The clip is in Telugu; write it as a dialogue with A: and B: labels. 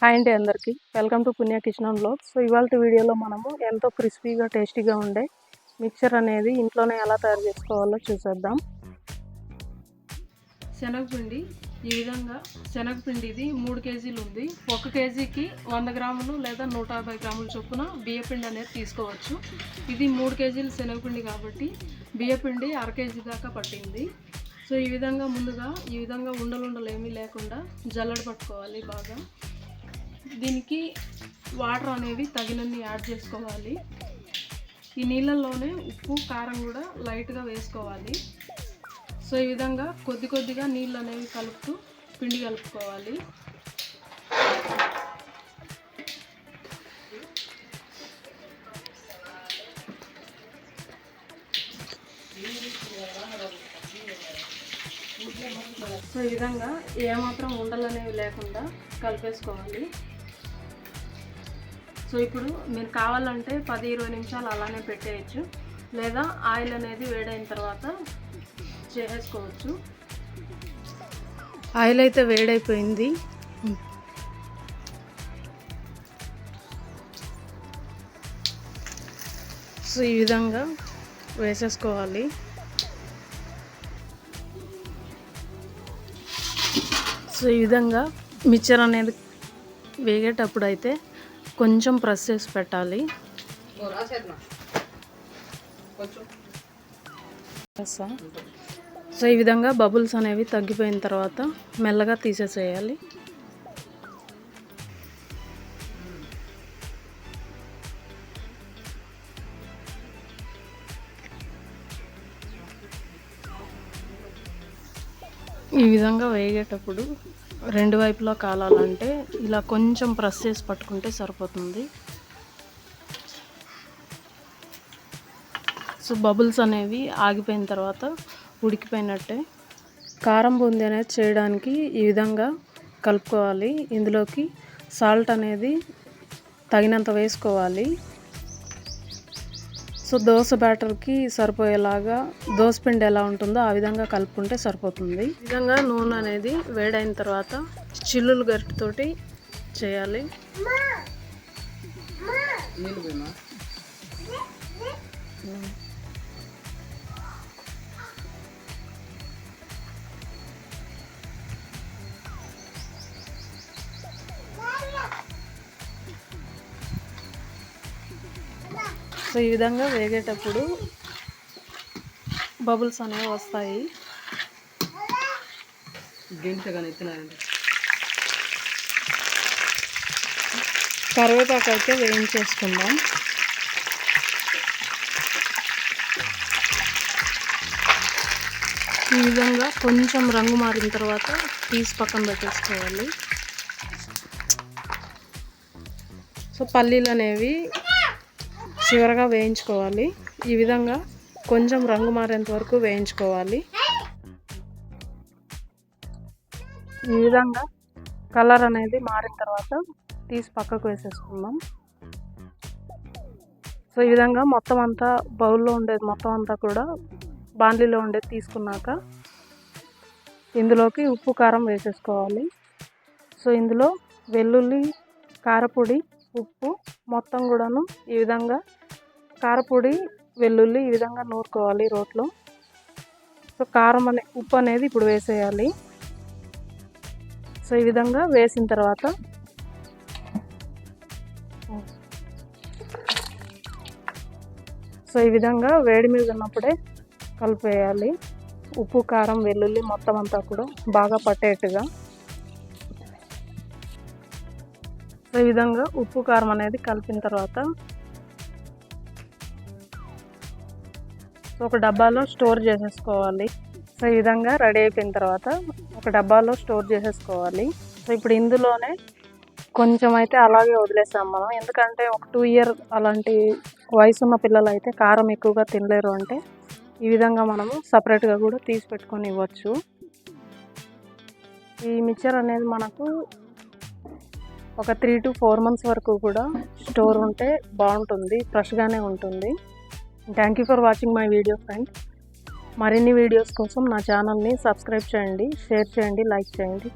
A: హాయ్ అండి అందరికీ. Welcome to Punya kitchen blog so ఇవాళ వీడియోలో మనము ఎంతో క్రిస్పీగా టేస్టీగా ఉండే మిక్చర్ అనేది ఇంట్లోనే ఎలా తయారు చేసుకోవాలో చూసేద్దాం. శనగపిండి ఈ విధంగా శనగపిండి ఇది మూడు కేజీలు ఉంది. ఒక కేజీకి వంద గ్రాములు లేదా నూట యాభై గ్రాముల చొప్పున బియ్యపిండి అనేది తీసుకోవచ్చు. ఇది మూడు కేజీలు శనగపిండి కాబట్టి బియ్యపిండి అర కేజీ దాకా పట్టింది. సో ఈ విధంగా ముందుగా ఈ విధంగా ఉండలు ఉండలు ఏమీ లేకుండా జల్లడ పట్టుకోవాలి బాగా. దీనికి వాటర్ అనేవి తగినన్ని యాడ్ చేసుకోవాలి. ఈ నీళ్ళల్లోనే ఉప్పు కారం కూడా లైట్గా వేసుకోవాలి. సో ఈ విధంగా కొద్ది కొద్దిగా నీళ్ళు అనేవి కలుపుతూ పిండి కలుపుకోవాలి. సో ఈ విధంగా ఏమాత్రం ఉండలు అనేవి లేకుండా కలిపేసుకోవాలి. సో ఇప్పుడు మీరు కావాలంటే పది ఇరవై నిమిషాలు అలానే పెట్టేయచ్చు. లేదా ఆయిల్ అనేది వేడైన తర్వాత చేసేసుకోవచ్చు. ఆయిల్ అయితే వేడైపోయింది. సో ఈ విధంగా వేసేసుకోవాలి. సో ఈ విధంగా మిక్చర్ అనేది వేగేటప్పుడు అయితే కొంచెం ప్రెస్ చేసి పెట్టాలి. సో ఈ విధంగా బబుల్స్ అనేవి తగ్గిపోయిన తర్వాత మెల్లగా తీసేసేయాలి. ఈ విధంగా వేగేటప్పుడు రెండు వైపులా కాలాలంటే ఇలా కొంచెం ప్రెస్ చేసి పట్టుకుంటే సరిపోతుంది. సో బబుల్స్ అనేవి ఆగిపోయిన తర్వాత ఉడికిపోయినట్టే కారం బూందీ అనేది చేయడానికి ఈ విధంగా కలుపుకోవాలి. ఇందులోకి సాల్ట్ అనేది తగినంత వేసుకోవాలి. సో దోశ బ్యాటర్కి సరిపోయేలాగా దోశ పిండి ఎలా ఉంటుందో ఆ విధంగా కలుపుకుంటే సరిపోతుంది. ఈ విధంగా నూనె అనేది వేడైన తర్వాత చిల్లులు గరిటతోటి చేయాలి. సో ఈ విధంగా వేగేటప్పుడు బబుల్స్ అనేవి వస్తాయి. కరివేపాకు అయితే వేయించేసుకుందాం. ఈ విధంగా కొంచెం రంగు మారిన తర్వాత తీసి పక్కన పెట్టేసుకోవాలి. సో పల్లీలు అనేవి చివరగా వేయించుకోవాలి. ఈ విధంగా కొంచెం రంగు మారేంత వరకు వేయించుకోవాలి. ఈ విధంగా కలర్ అనేది మారిన తర్వాత తీసి పక్కకు వేసేసుకుందాం. సో ఈ విధంగా మొత్తం అంతా బౌల్లో ఉండేది మొత్తం అంతా కూడా బాండ్లీలో ఉండేది తీసుకున్నాక ఇందులోకి ఉప్పు కారం వేసేసుకోవాలి. సో ఇందులో వెల్లుల్లి కారపొడి ఉప్పు మొత్తం కూడాను ఈ విధంగా కారపొడి వెల్లుల్లి ఈ విధంగా నూరుకోవాలి రోట్లో. సో కారం అనే ఉప్పు అనేది ఇప్పుడు వేసేయాలి. సో ఈ విధంగా వేసిన తర్వాత సో ఈ విధంగా వేడి మీద ఉన్నప్పుడే కలిపేయాలి. ఉప్పు కారం వెల్లుల్లి మొత్తం అంతా కూడా బాగా పట్టేట్టుగా. సో ఈ విధంగా ఉప్పు కారం అనేది కలిపిన తర్వాత ఒక డబ్బాలో స్టోర్ చేసేసుకోవాలి. సో ఈ విధంగా రెడీ అయిపోయిన తర్వాత ఒక డబ్బాలో స్టోర్ చేసేసుకోవాలి. సో ఇప్పుడు ఇందులోనే కొంచెం అయితే అలాగే వదిలేసాం మనం. ఎందుకంటే ఒక టూ ఇయర్ అలాంటి వయసు ఉన్న పిల్లలు అయితే కారం ఎక్కువగా తినలేరు అంటే ఈ విధంగా మనము సపరేట్గా కూడా తీసి పెట్టుకొని ఇవ్వచ్చు. ఈ మిక్చర్ అనేది మనకు ఒక త్రీ టు ఫోర్ మంత్స్ వరకు కూడా స్టోర్ ఉంటే బాగుంటుంది ఫ్రెష్గానే ఉంటుంది. Thank you for watching my video friend మరిన్ని వీడియోస్ కోసం నా ఛానల్ని సబ్స్క్రైబ్ చేయండి షేర్ చేయండి లైక్ చేయండి.